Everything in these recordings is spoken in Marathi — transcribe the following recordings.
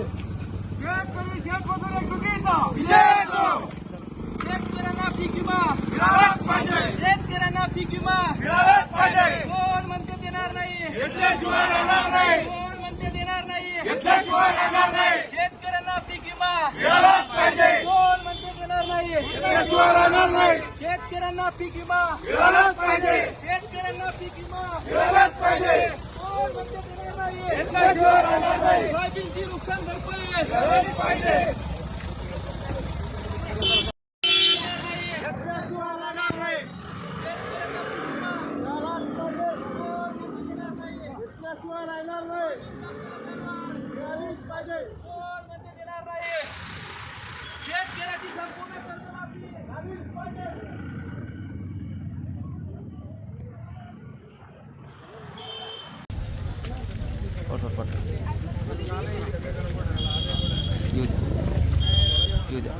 शेतकरी शेतमजूर चुकीचा शेतकऱ्यांना पीक विमा मिळालाच पाहिजे शेतकऱ्यांना पीक विमा मिळालाच पाहिजे कोण म्हणते देणार नाही घेतल्याशिवाय राहणार नाही कोण म्हणते देणार नाही घेतल्याशिवाय राहणार नाही शेतकऱ्यांना पीक विमा मिळालाच पाहिजे कोण म्हणते देणार नाही घेतल्याशिवाय राहणार नाही शेतकऱ्यांना पीक विमा. मिळालाच पाहिजे. शेतकऱ्यांना पीक विमा. मिळालाच पाहिजे. नुकसान भरपाई पाहिजे घेतल्याशिवाय राहणार नाही मिळालीच पाहिजे कोण म्हणते देणार नाही शेतकऱ्याची संपूर्ण कर्जमाफी झालीच येऊ द्या येऊ द्या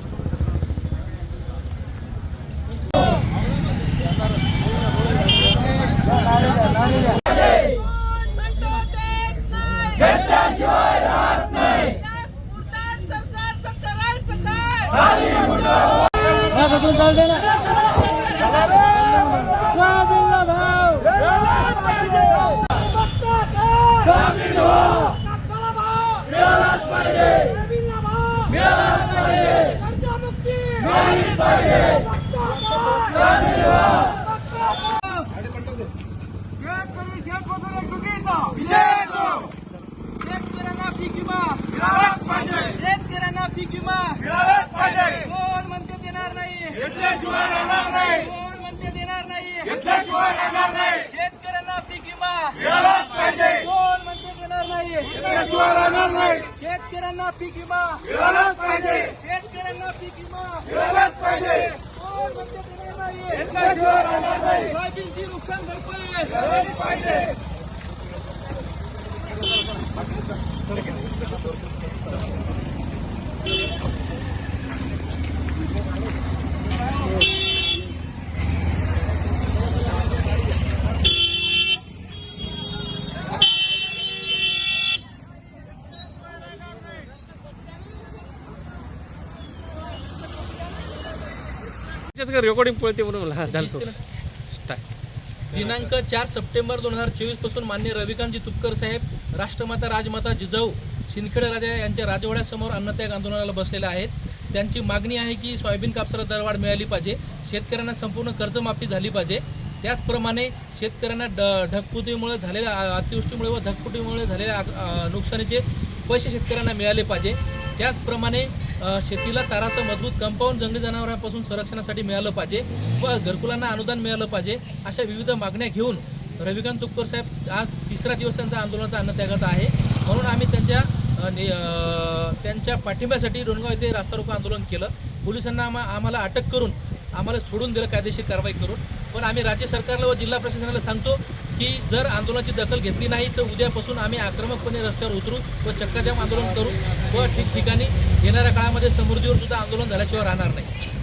कोण म्हणतो देत नाही घेतल्याशिवाय राहत नाही उडदार सरकारचं करायचं काय शेतकरी शेतमजूर चुकीचा विजय असो शेतकऱ्यांना पीक विमा मिळालाच पाहिजे शेतकऱ्यांना पीक विमा मिळालाच पाहिजे कोण म्हणते देणार नाही घेतल्याशिवाय राहणार नाही कोण म्हणते देणार नाही घेतल्याशिवाय राहणार नाही शेतकऱ्यांना पीक विमा मिळालाच पाहिजे कोण म्हणते देणार नाही घेतल्याशिवाय राहणार नाही शेतकऱ्यांना पीक विमा. मिळालाच पाहिजे. शेतकऱ्यांना पीक विमा. मिळालाच पाहिजे. कोण म्हणते देणार नाही घेतल्याशिवाय राहणार नाही. सोयाबीनची नुकसान भरपाई. मिळालीच पाहिजे. रेकॉर्डिंग पळते म्हणून दिनांक चार सप्टेंबर दोन हजार चोवीसपासून मान्य रविकांतजी तुपकर साहेब राष्ट्रमाता राजमाता जिजाऊ सिंदखेड राजा यांच्या राजवाड्यासमोर अन्नत्याग आंदोलनाला बसलेले आहेत. त्यांची मागणी आहे की सोयाबीन कापसाला दरवाढ मिळाली पाहिजे शेतकऱ्यांना संपूर्ण कर्जमाफी झाली पाहिजे. त्याचप्रमाणे शेतकऱ्यांना ड ढगफुटीमुळे झालेल्या अतिवृष्टीमुळे व ढगफुटीमुळे झालेल्या नुकसानीचे पैसे शेतकऱ्यांना मिळाले पाहिजे. त्याचप्रमाणे शेतीला ताराचं मजबूत कंपाऊंड जंगली जनावरांपासून संरक्षणासाठी मिळालं पाहिजे व घरकुलांना अनुदान मिळालं पाहिजे अशा विविध मागण्या घेऊन रविकांत तुपकर साहेब आज तिसरा दिवस त्यांचा आंदोलनाचा अन्नत्यागाचा आहे. म्हणून आम्ही त्यांच्या नि- त्यांच्या पाठिंब्यासाठी रोणगाव येथे रास्ता रोको आंदोलन केलं. पोलिसांना आम्हा आम्हाला अटक करून आम्हाला सोडून दिलं कायदेशीर कारवाई करून. पण आम्ही राज्य सरकारला व जिल्हा प्रशासनाला सांगतो की जर आंदोलनाची दखल घेतली नाही तर उद्यापासून आम्ही आक्रमकपणे रस्त्यावर उतरू व चक्काजाम आंदोलन करू व ठिकठिकाणी येणाऱ्या काळामध्ये समृद्धीवर सुद्धा आंदोलन झाल्याशिवाय राहणार नाही.